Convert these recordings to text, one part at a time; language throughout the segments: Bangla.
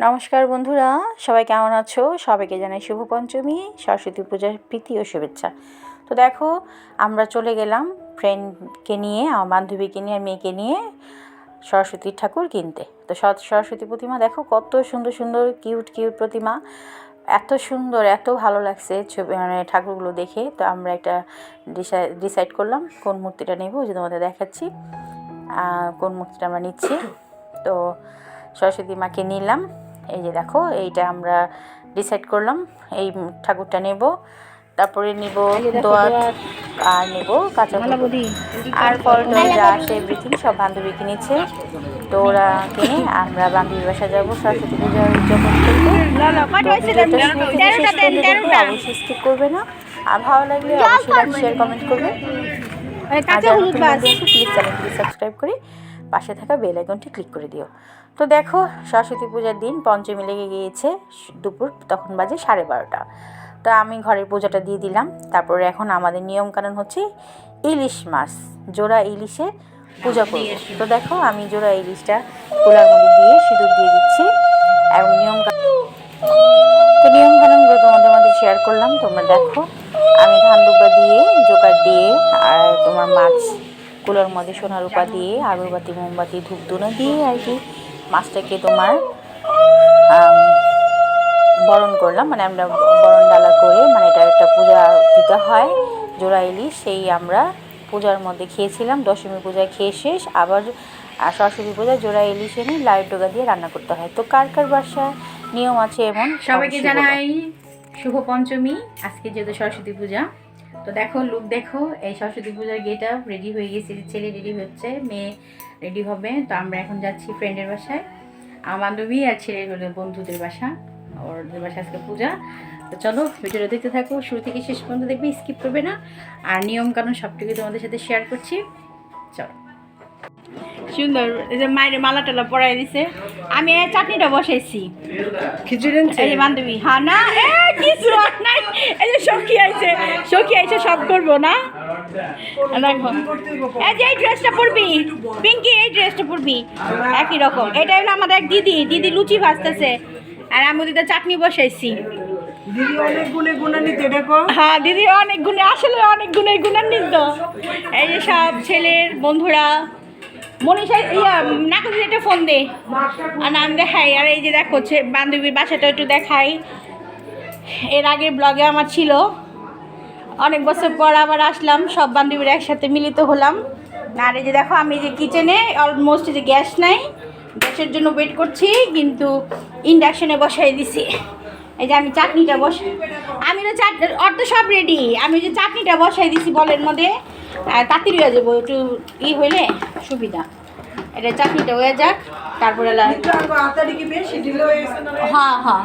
নমস্কার বন্ধুরা, সবাই কেমন আছো? সবাইকে জানাই শুভ পঞ্চমী সরস্বতী পূজার প্রীতি ও শুভেচ্ছা। তো দেখো, আমরা চলে গেলাম ফ্রেন্ডকে নিয়ে, আমার বান্ধবীকে নিয়ে আর মেয়েকে নিয়ে সরস্বতী ঠাকুর কিনতে। তো সর- সরস্বতী প্রতিমা দেখো, কত সুন্দর সুন্দর কিউট কিউট প্রতিমা। এত সুন্দর, এত ভালো লাগছে ছবি মানে ঠাকুরগুলো দেখে। তো আমরা একটা ডিসাইড করলাম কোন মূর্তিটা নেব যে তোমাদের দেখাচ্ছি। কোন মূর্তিটা আমরা নিচ্ছি। তো সরস্বতী মাকে নিলাম। এই যে দেখো এইটা আমরা ডিসাইড করলাম। এই ঠাকুরটা নেব তারপরে নিব দোয়াত আর নেব কাঁচা আর ফল। টল যা আসে এভরিথিং সব বান্ধবী কিনেছে। তো ওরা কিনে আমরা বান্ধবীর বাসা যাব সরস্বতী পূজা উদযাপন অবশ্যই স্কিপ করবে না। আর ভালো লাগলে অবশ্যই লাইক শেয়ার কমেন্ট করবে। আর যারা নতুন বন্ধু প্লিজ চ্যানেলটি সাবস্ক্রাইব করে পাশে থাকা বেল আইকনটি ক্লিক করে দিও। তো দেখো, সরস্বতী পূজার দিন পঞ্চমী লেগে গিয়েছে, দুপুর তখন বাজে সাড়ে বারোটা। তো আমি ঘরের পূজাটা দিয়ে দিলাম। তারপরে এখন আমাদের নিয়মকানুন হচ্ছে ইলিশ মাছ, জোড়া ইলিশে পূজা করব। তো দেখো, আমি জোড়া ইলিশটা কোলার মধ্যে দিয়ে সিঁদুর দিয়ে দিচ্ছি এবং নিয়ম তো নিয়ম কানুনগুলো তোমাদের মধ্যে শেয়ার করলাম। তোমরা দেখো, আমি ধান দুব্বা দিয়ে, জোকার দিয়ে, আর তোমার মাছ কুলোর মধ্যে সোনা রূপা দিয়ে, আগরবাতি, মোমবাতি ধূপ ধুনো দিয়ে আর কি মাছটাকে তোমার বরণ করলাম। মানে আমরা বরণ ডালা করে মানে এটা একটা পূজা দিতে হয় জোড়া ইলিশ সেই আমরা পূজার মধ্যে খেয়েছিলাম। দশমী পূজায় খেয়ে শেষ। আবার সরস্বতী পূজায় জোড়া ইলিশ এনে লাইট ডোগা দিয়ে রান্না করতে হয়। তো কার কার বাসায় নিয়ম আছে এমন? সবাইকে জানাই শুভ পঞ্চমী আজকে যেহেতু সরস্বতী পূজা তো দেখো লুক দেখো, এই সরস্বতী পূজার গেট আপ রেডি হয়ে গেছে ছেলে রেডি হচ্ছে, মেয়ে রেডি হবে। তো আমরা এখন যাচ্ছি ফ্রেন্ডের বাসায়। আমার বান্ধবী আর ছেলের হলো বন্ধুদের বাসা, ওদের বাসায় আজকে পূজা। তো চলো, ভিডিওটা দেখতে থাকো। শুরু থেকে শেষ পর্যন্ত দেখবে স্কিপ করবে না। আর নিয়মকানুন সবটুকু তোমাদের সাথে শেয়ার করছি। চলো। সুন্দর এই যে মায়ের মালা টালা পরাই দিছে। আমি এই চাটনিটা বসাইছি। খিচুড়ি এই বান্ধবী হ্যাঁ না এ কিছু নাই। এই যে সখী আইছে সখী আইছে সব করব না। এই যে এই ড্রেসটা পরবি পিঙ্কি এই ড্রেসটা পরবি একই রকম। এটা হলো আমাদের এক দিদি দিদি লুচি ভাজতেছে। আর আমি দিদি চাটনি বসাইছি। দিদি অনেক গুণে গুণান্বিত দেখো। হ্যাঁ দিদি অনেক গুণে আসলে অনেক গুণের গুণান্বিত। এই যে সব ছেলের বন্ধুরা মনীষা, ইয়া নাকু একটা ফোন দে। আর নাম দেখাই। আর এই যে দেখো বান্ধবীর বাসাটা একটু দেখাই। এর আগের ব্লগে আমার ছিল। অনেক বছর পর আবার আসলাম, সব বান্ধবীরা একসাথে মিলিত হলাম। আর এই যে দেখো, আমি যে কিচেনে অলমোস্ট যে গ্যাস নাই, গ্যাসের জন্য ওয়েট করছি, কিন্তু ইন্ডাকশনে বসাই দিছি। এই যে আমি চাটনিটা বস আমি তো চাট অর্ধ সব রেডি আমি যে চাটনিটা বসাই দিছি বলের মধ্যে। তাড়াতাড়ি হয়ে যাব একটু ই হইলে সুবিধা। এটা চাকরিটা হয়ে যাক তারপরে হয়ে হ্যাঁ।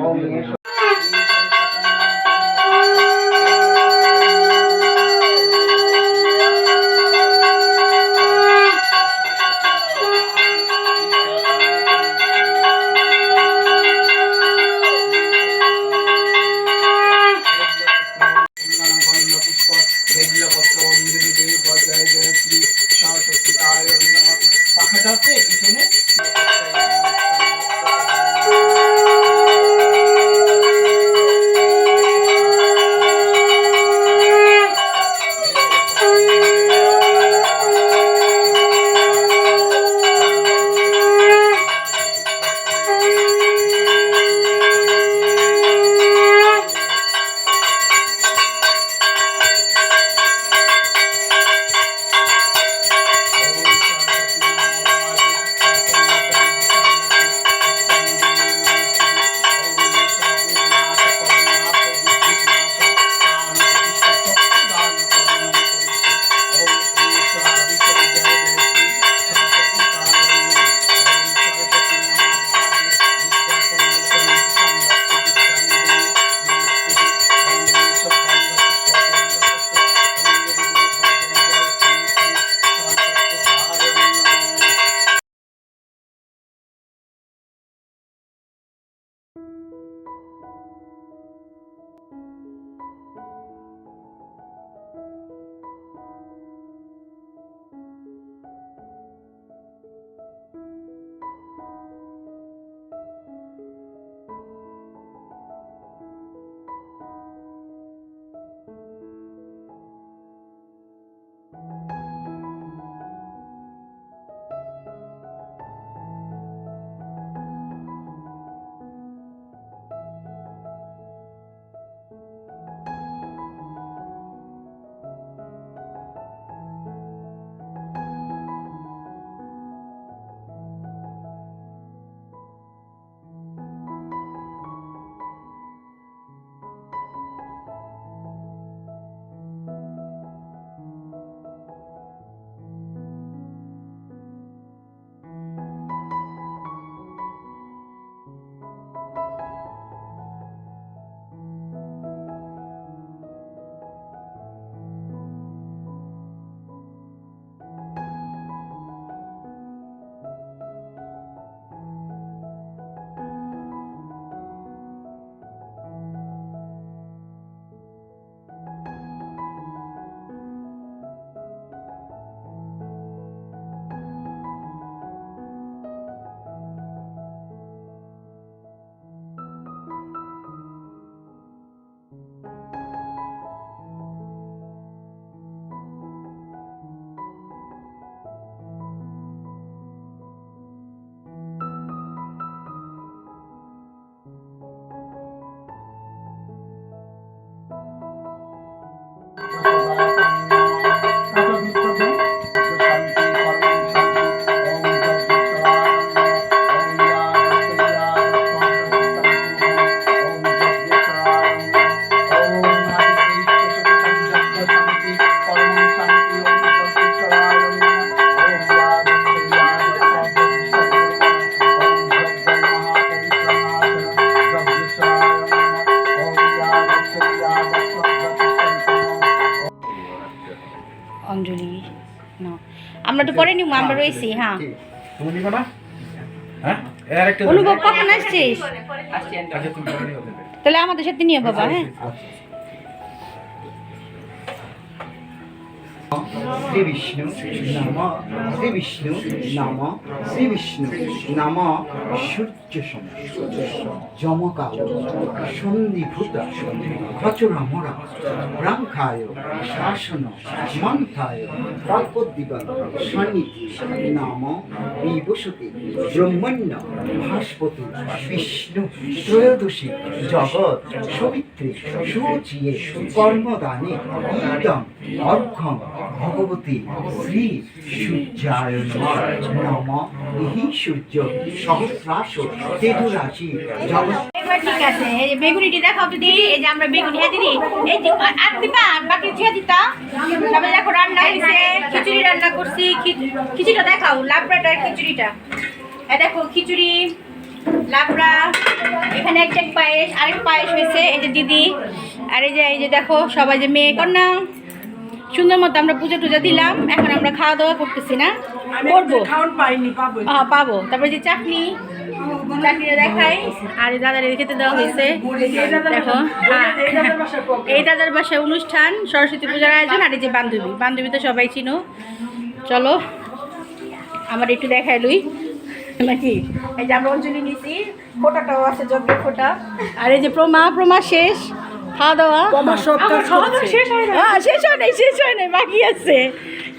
ওং এষ একটু পরে নিব আমরা রয়েছি হ্যাঁ তুমি নিবে না হ্যাঁ অনুভব কখন আসছিস আচ্ছা তাহলে আমাদের সাথে নিয়ে বাবা হ্যাঁ শ্রী বিষ্ণু নম শ্রী বিষ্ণু নম শ্রী বিষ্ণু নম সূর্য মন্থায় কল্পদ্দিগল সন্নিধি নাম বিভূষতি ব্রহ্মণ্য ভাস্পতি বিষ্ণু ত্রয়োদশী জগৎ সবিত্রী সুচিয়ে কর্মদানে ইদম অর্ঘম ভগবতী শ্রী সূর্যায় নম ইহি সূর্য সহস্রাশ এবার ঠিক আছে এই যে বেগুনিটি দেখাও তো দিদি এই যে আমরা বেগুনি হ্যাঁ দিদি এই যে আর- আর দিবা আর বাকি দিতা। তবে দেখো রান্না হয়েছে খিচুড়ি রান্না করছি খিচুড়িটা দেখাও লাবড়াটার খিচুড়িটা। এই দেখো খিচুড়ি লাবড়া এখানে একটা পায়েস আরেক পায়েস হয়েছে এই যে দিদি। আর এই যে এই যে দেখো সবাই যে মেয়ে কন্যা। সুন্দর মতো আমরা পুজো টুজো দিলাম এখন আমরা খাওয়া দাওয়া করতেছি না। করব? পাবো। তারপরে যে চাটনি চাটনিটা দেখাই। আর এই দাদার খেতে দেওয়া হয়েছে। দেখো হ্যাঁ। এই দাদার বাসায় অনুষ্ঠান সরস্বতী পূজার আয়োজন আর এই যে বান্ধবী। বান্ধবী তো সবাই চিনো চলো আমার একটু দেখাই লুই। নাকি? এই যে আমরা অঞ্জলি ফোটাটাও আছে ফোটা। আর এই যে প্রমা প্রমা শেষ। খাওয়া দাওয়া। শেষ হয় না হ্যাঁ, শেষ হয় নাই শেষ হয় নাই বাকি আছে।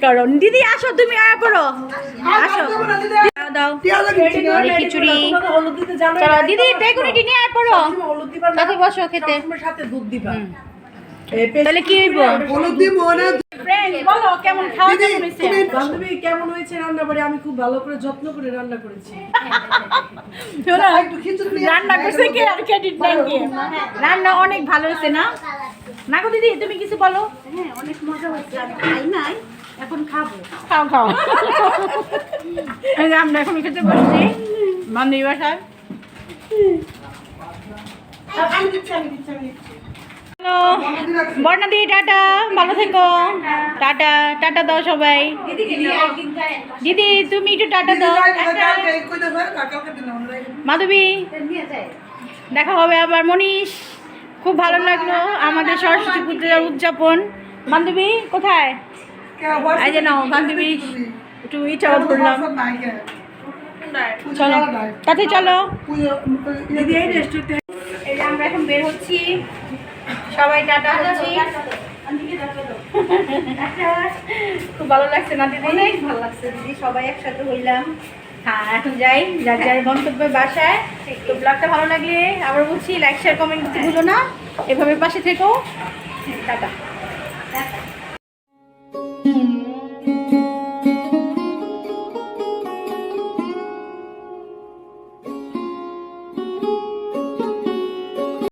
কারণ দিদি আসো তুমি আয়া পড়ো। আসো। দাও। দাও খিচুড়ি। হলুদ দিতে জানো চলো দিদি বেগুনিটি নিয়ে আয় পড়ো হলুদ বসো খেতে। সাথে দুধ দিবা। হুম। এই পেস্ট- তাহলে কি হইব? হলুদ দিব না বলো কেমন খাওয়া কেমন হয়েছে? বান্ধবী কেমন হয়েছে রান্না বাড়ি? আমি খুব ভালো করে যত্ন করে রান্না করেছি। রান্না করছে কে আর ক্রেডিট নেন কে রান্না অনেক ভালো হয়েছে না? না গো দিদি তুমি কিছু বলো। হ্যাঁ অনেক মজা হচ্ছে আমি খাই নাই। এখন খাব। খাও খাও। এই যে আমরা এখন খেতে বসছি। বান্ধবী বাসায়। হ্যালো। বর্ণাদি টাটা। ভালো থেকো। টাটা। টাটা দাও সবাই। দিদি তুমি একটু টাটা দাও। মাধবী দেখা হবে আবার। মনীষ খুব ভালো লাগল আমাদের সরস্বতী পূজার উদযাপন। বান্ধবী কোথায়? এই যে নাও বান্ধবী একটু ইটাও ধরলাম চলো তাতে চলো এই যে আমরা এখন বের হচ্ছি। সবাই টাটা হচ্ছি। খুব ভালো লাগছে না দিদি? অনেক ভালো লাগছে দিদি সবাই একসাথে হইলাম। হ্যাঁ এখন যাই যার যার গন্তব্যের বাসায়। তো ব্লগটা ভালো লাগলে আবার বলছি লাইক শেয়ার কমেন্ট করতে ভুলো না। এভাবে পাশে থেকো। টাটা।